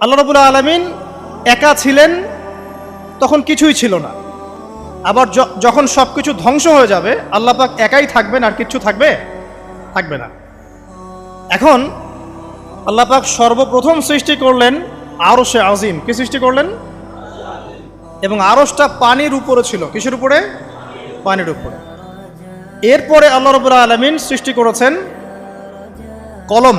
আল্লাহ রবুল্লা আলমিন একা ছিলেন, তখন কিছুই ছিল না। আবার যখন সব কিছু ধ্বংস হয়ে যাবে, আল্লাহ পাক একাই থাকবেন আর কিচ্ছু থাকবে? থাকবে না। এখন আল্লাহ পাক সর্বপ্রথম সৃষ্টি করলেন আরশে আজিম। কি সৃষ্টি করলেন? এবং আরশটা পানির উপরে ছিল। কিসের উপরে? পানির উপরে। এরপরে আল্লাহ রবুল্লা আলমিন সৃষ্টি করেছেন কলম।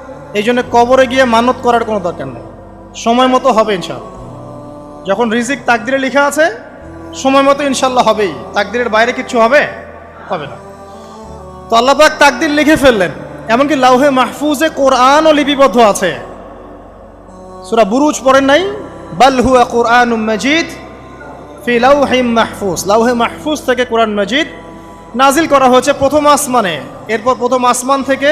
এই জন্য কবরে গিয়ে মানত করার কোনো দরকার নেই। সময় মতো হবে ইনশাল্লাহ যখন রিজিক তাকদিরে লেখা আছে, সময় মতো ইনশাল্লাহ হবেই। তাকদিরের বাইরে কিচ্ছু হবে? হবে না। তো আল্লাপাক তাকদির লিখে ফেললেন। এমনকি লাউহে মাহফুজে কোরআনও লিপিবদ্ধ আছে। সুরা বুরুজ পড়েন নাই? বাল কোরআন মজিদ ফি লাউহিম মাহফুজ। লাউহে মাহফুজ থেকে কোরআন মজিদ নাজিল করা হয়েছে প্রথম আসমানে। এরপর প্রথম আসমান থেকে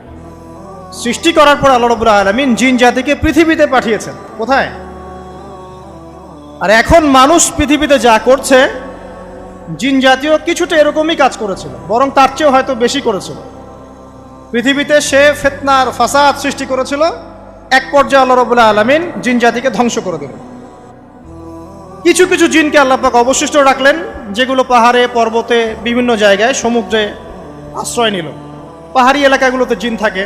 সৃষ্টি করার পর আল্লাহ রবুল্লাহ আলমিন জিন জাতিকে পৃথিবীতে পাঠিয়েছেন। কোথায়? আর এখন মানুষ পৃথিবীতে যা করছে, জিন জাতীয় কিছুটা এরকমই কাজ করেছিল, বরং তার চেয়েও হয়তো বেশি করেছিল। পৃথিবীতে সে ফেতনার ফাসাদ সৃষ্টি করেছিল, এক পর্যায়ে আল্লাহ রবুল্লাহ আলমিন জিন জাতিকে ধ্বংস করে দিল কিছু কিছু জিনকে আল্লাপাক অবশিষ্ট রাখলেন, যেগুলো পাহাড়ে, পর্বতে, বিভিন্ন জায়গায়, সমুদ্রে আশ্রয় নিল। পাহাড়ি এলাকাগুলোতে জিন থাকে।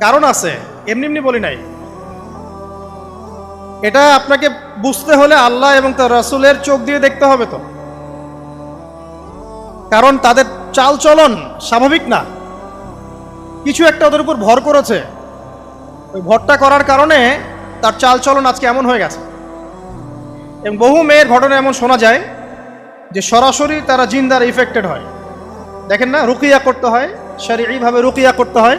কারণ আছে, এমনি এমনি বলি নাই। এটা আপনাকে বুঝতে হলে আল্লাহ এবং তার রাসূলের চোখ দিয়ে দেখতে হবে তো। কারণ তাদের চাল চলন স্বাভাবিক না। কিছু একটা ওদের উপর ভর করেছে। ওই ভরটা করার কারণে তার চাল চলন আজকে এমন হয়ে গেছে। এবং বহু মেয়ের ঘটনা এমন শোনা যায় যে সরাসরি তারা জিন দ্বারা ইফেক্টেড হয়। দেখেন না, রুকিয়া করতে হয় শারীরিকভাবে রুকিয়া করতে হয়।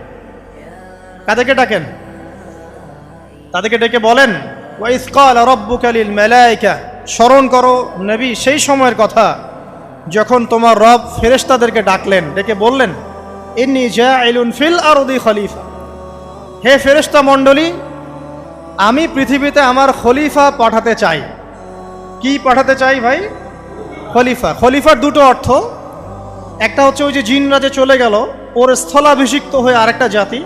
কাদেরকে ডাকেন? তাদেরকে ডেকে বলেন ওয়াইসকাল রব্বুকালিল মেলাইকা। স্মরণ করো, নবী সেই সময়ের কথা, যখন তোমার রব ফেরেশতাদেরকে ডাকলেন, ডেকে বললেন, ইন্নি জাইলুন ফিল আরদি খলিফা। হে ফেরেশতা মণ্ডলী, আমি পৃথিবীতে আমার খলিফা পাঠাতে চাই। কি পাঠাতে চাই ভাই? খলিফা। খলিফার দুটো অর্থ। একটা হচ্ছে ওই যে জিনরা যে চলে গেল, ওর স্থলাভিষিক্ত হয়ে আরেকটা জাতি।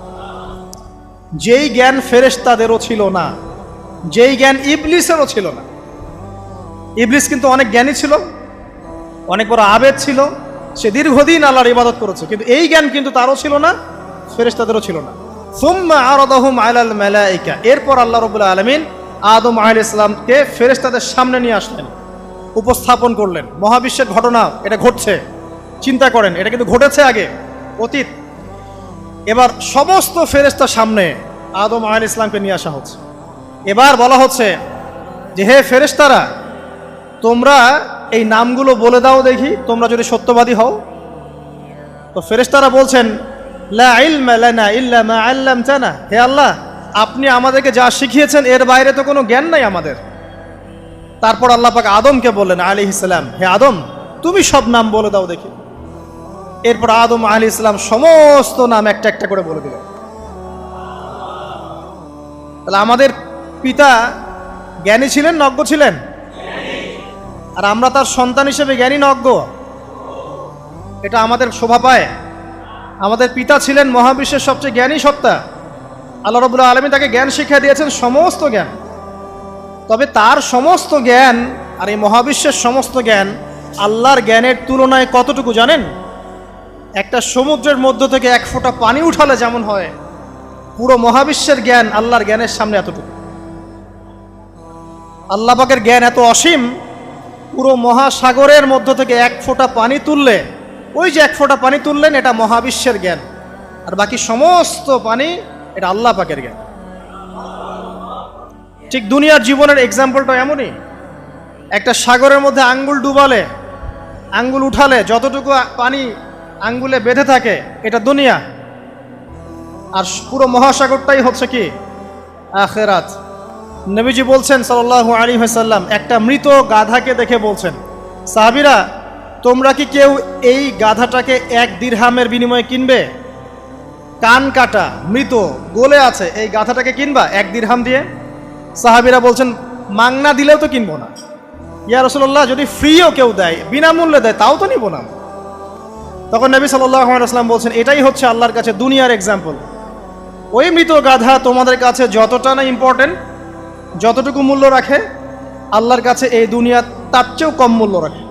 যেই জ্ঞান ফেরেশতাদেরও ছিল না, যেই জ্ঞান ইবলিসেরও ছিল না। ইবলিস কিন্তু অনেক জ্ঞানী ছিল, অনেক বড় আবেদ ছিল, সে দীর্ঘদিন আল্লাহর ইবাদত করেছে, কিন্তু এই জ্ঞান কিন্তু তারও ছিল না, ফেরেশতাদেরও ছিল না। আলাল এরপর আল্লাহ রাব্বুল আলামিন আদম আলাইহিস সালামকে ফেরেশতাদের সামনে নিয়ে আসলেন, উপস্থাপন করলেন। মহাবিশ্বের ঘটনা, এটা ঘটছে, চিন্তা করেন, এটা কিন্তু ঘটেছে আগে, অতীত। এবার সমস্ত ফেরেশতার সামনে আদম আলাইহিস ইসলামকে নিয়ে আসা হচ্ছে। এবার বলা হচ্ছে যে, হে ফেরেশতারা, তোমরা এই নামগুলো বলে দাও দেখি, তোমরা যদি সত্যবাদী হও। তো ফেরেশতারা বলছেন হে আল্লাহ, আপনি আমাদেরকে যা শিখিয়েছেন, এর বাইরে তো কোনো জ্ঞান নাই আমাদের। তারপর আল্লাহ পাক আদমকে বললেন আলী ইসলাম হে আদম, তুমি সব নাম বলে দাও দেখি। এরপর আদম আলী ইসলাম সমস্ত নাম একটা একটা করে বলে দিলেন। তাহলে আমাদের পিতা জ্ঞানী ছিলেন নজ্ঞ ছিলেন? আর আমরা তার সন্তান হিসেবে জ্ঞানী নজ্ঞ এটা আমাদের শোভা পায়। আমাদের পিতা ছিলেন মহাবিশ্বের সবচেয়ে জ্ঞানী সত্তা। আল্লাহ রবুল্লা আলমী তাকে জ্ঞান শিক্ষা দিয়েছেন সমস্ত জ্ঞান। তবে তার সমস্ত জ্ঞান আর এই মহাবিশ্বের সমস্ত জ্ঞান আল্লাহর জ্ঞানের তুলনায় কতটুকু জানেন? একটা সমুদ্রের মধ্য থেকে এক ফোঁটা পানি উঠালে যেমন হয় পুরো মহাবিশ্বের জ্ঞান আল্লাহর জ্ঞানের সামনে এতটুকু। আল্লাহ পাকের জ্ঞান এত অসীম, পুরো মহাসাগরের মধ্য থেকে এক ফোঁটা পানি তুললে, ওই যে এক ফোঁটা পানি তুললেন, এটা মহাবিশ্বের জ্ঞান। আর বাকি সমস্ত পানি, এটা আল্লাহ পাকের জ্ঞান। ঠিক দুনিয়ার জীবনের এক্সাম্পলটা এমনই। একটা সাগরের মধ্যে আঙ্গুল ডুবালে, আঙ্গুল উঠালে যতটুকু পানি আঙ্গুলে বেঁধে থাকে, এটা দুনিয়া। আর পুরো মহাসাগরটাই হচ্ছে কি? আখেরাত। নবীজি বলছেন সাল্লাল্লাহু আলী হাসাল্লাম একটা মৃত গাধাকে দেখে বলছেন, সাহাবিরা, তোমরা কি কেউ এই গাধাটাকে এক দীর্হামের বিনিময়ে কিনবে? কান কাটা, মৃত, গোলে আছে, এই গাধাটাকে কিনবা এক দিরহাম দিয়ে? সাহাবিরা বলছেন, মাংনা দিলেও তো কিনবো না। ইয়া রসল্লাহ যদি ফ্রিও কেউ দেয়, বিনামূল্যে দেয়, তাও তো নিব না। তখন নবী সাল্লাম বলছেন, এটাই হচ্ছে আল্লাহর কাছে দুনিয়ার এক্সাম্পল ওই মৃত গাধা তোমাদের কাছে যতটা না ইম্পর্টেন্ট যতটুকু মূল্য রাখে, আল্লাহর কাছে এই দুনিয়া তার চেয়েও কম মূল্য রাখে।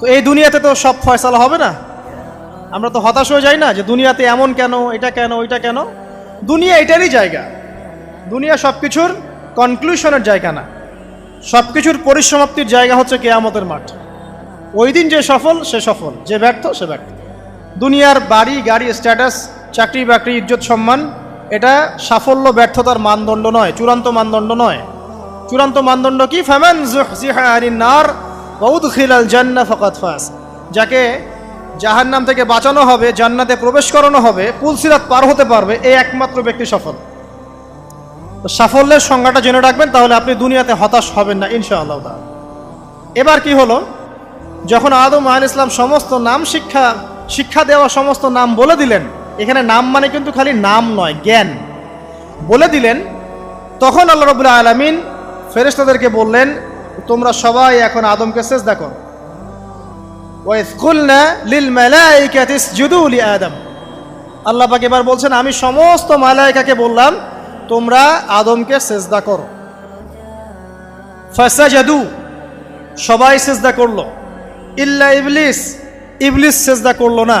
তো এই দুনিয়াতে তো সব ফয়সালা হবে না? আমরা তো হতাশ হয়ে যাই না যে দুনিয়াতে এমন কেন, এটা কেন, ওইটা কেন? দুনিয়া এটারই জায়গা। দুনিয়া সব কিছুর কনক্লুশনের জায়গা না। সব কিছুর পরিসমাপ্তির জায়গা হচ্ছে কেয়ামতের মাঠ। ওই দিন যে সফল, সে সফল। যে ব্যর্থ, সে ব্যর্থ। দুনিয়ার বাড়ি, গাড়ি স্ট্যাটাস চাকরি বাকরি, ইজ্জত সম্মান, এটা সাফল্য, ব্যর্থতার মানদণ্ড নয়, চূড়ান্ত মানদণ্ড নয়। চূড়ান্ত মানদণ্ড কি? ফ্যামান নার বৌদ খিলাল জান্না ফকাত ফাস যাকে জাহান্নাম থেকে বাঁচানো হবে, জান্নাতে প্রবেশ করানো হবে পুলসিরাত পার হতে পারবে এই একমাত্র ব্যক্তি সফল। সাফল্যের সংজ্ঞাটা জেনে রাখবেন, তাহলে আপনি দুনিয়াতে হতাশ হবেন না, ইনশাআল্লাহ এবার কি হলো? যখন আদম আল ইসলাম সমস্ত নাম শিক্ষা শিক্ষা দেওয়া সমস্ত নাম বলে দিলেন এখানে নাম মানে কিন্তু খালি নাম নয়, জ্ঞান। বলে দিলেন, তখন আল্লাহ রবুল্লাহ আলমিন ফেরেশতাদেরকে বললেন, তোমরা সবাই এখন আদমকে ইসজুদু লি আদম। আল্লাহ পাক এবার বলছেন, আমি সমস্ত মালাইকাকে বললাম, তোমরা আদমকে সেজদা করো। ফাসাজাদু, সবাই সেজদা করল। ইল্লা ইবলিস ইবলিস সেজদা করল না।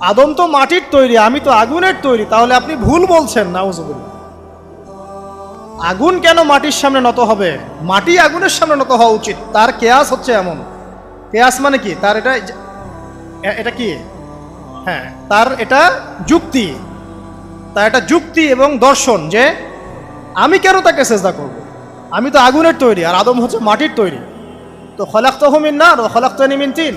আদম তো মাটির তৈরি, আমি তো আগুনের তৈরি, তাহলে আপনি ভুল বলছেন, নাউজুবিল্লাহ। আগুন কেন মাটির সামনে নত হবে? মাটি আগুনের সামনে নত হওয়া উচিত, তার কেয়াস হচ্ছে এমন। কেয়াস মানে কি? তার এটা এটা কি? হ্যাঁ তার এটা যুক্তি। তার এটা যুক্তি এবং দর্শন যে, আমি কেন তাকে সেজদা করব? আমি তো আগুনের তৈরি, আর আদম হচ্ছে মাটির তৈরি। তো খলাক্ত হুমিন না খলাক্ত নিমিন তিন।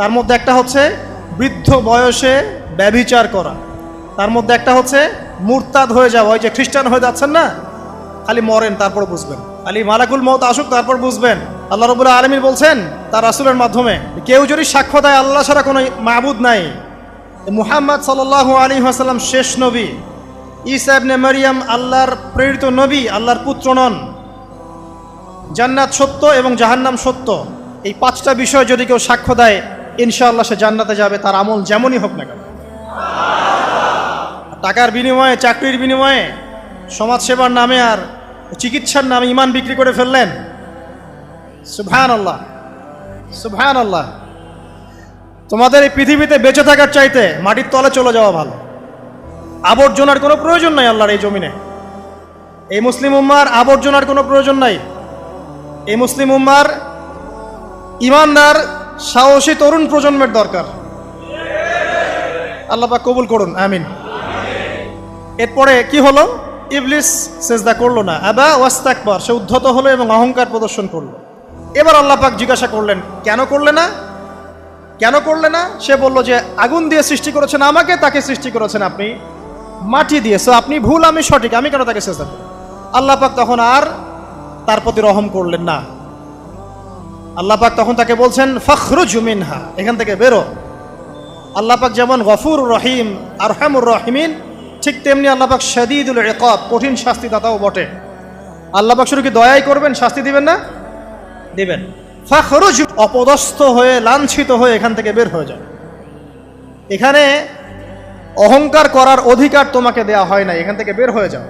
তার মধ্যে একটা হচ্ছে বৃদ্ধ বয়সে ব্যভিচার করা। তার মধ্যে একটা হচ্ছে মুরতাদ হয়ে যাওয়া। ওই যে খ্রিস্টান হয়ে যাচ্ছেন না? খালি মরেন, তারপর বুঝবেন। খালি মালাকুল মত আসুক, তারপর বুঝবেন। আল্লাহ রবুল্লাহ আলমীর বলছেন তার রাসুলের মাধ্যমে, কেউ যদি সাক্ষ্য দেয়, আল্লাহ ছাড়া কোনো মাহবুদ নাই। মুহাম্মদ সাল আলী আসাল্লাম শেষ নবী। ঈসা ইবনে মারিয়াম আল্লাহর প্রেরিত নবী, আল্লাহর পুত্র নন। জান্নাত সত্য এবং জাহান্নাম সত্য। এই পাঁচটা বিষয় যদি কেউ সাক্ষ্য দেয় ইনশাআল্লাহ সে জান্নাতে যাবে, তার আমল যেমনই হোক না কেন। টাকার বিনিময়ে, চাকরির বিনিময়ে, সমাজসেবার নামে আর চিকিৎসার নামে ইমান বিক্রি করে ফেললেন। সুবহান আল্লাহ সুবহান আল্লাহ তোমাদের এই পৃথিবীতে বেঁচে থাকার চাইতে মাটির তলে চলে যাওয়া ভালো। আবর্জনার কোনো প্রয়োজন নাই আল্লাহর এই জমিনে। এই মুসলিম উম্মার আবর্জনার কোনো প্রয়োজন নাই। এই মুসলিম উম্মার ইমানদার সাহসী তরুণ প্রজন্মের দরকার। আল্লাপাক কবুল করুন, আমিন। এরপরে কি হলো? ইবলিস সেজদা করল না। আবা ওয়াস্তাকবার, সে উদ্ধত হলো এবং অহংকার প্রদর্শন করল। এবার আল্লাহ পাক জিজ্ঞাসা করলেন, কেন করলে না? কেন করলে না? সে বলল যে, আগুন দিয়ে সৃষ্টি করেছেন আমাকে, তাকে সৃষ্টি করেছেন আপনি। মাটি দিয়ে সো আপনি ভুল, আমি সঠিক, আমি কেন তাকে চেষ্টা করি আল্লাহ পাক তখন আর তার প্রতি রহম করলেন না। আল্লাহ পাক তখন তাকে বলছেন, ফখরুজ মিনহা এখান থেকে বেরো। আল্লাহ পাক যেমন গফুর রহিম আর হেমুর রহিমিন, ঠিক তেমনি আল্লাহ পাক শদীদুল একব কঠিন শাস্তিদাতাও বটে। আল্লাহ পাক শুধু কি দয়াই করবেন, শাস্তি দিবেন না? দিবেন। ফখরুজ, অপদস্থ হয়ে, লাঞ্ছিত হয়ে এখান থেকে বের হয়ে যাও এখানে অহংকার করার অধিকার তোমাকে দেয়া হয় না এখান থেকে বের হয়ে যাও।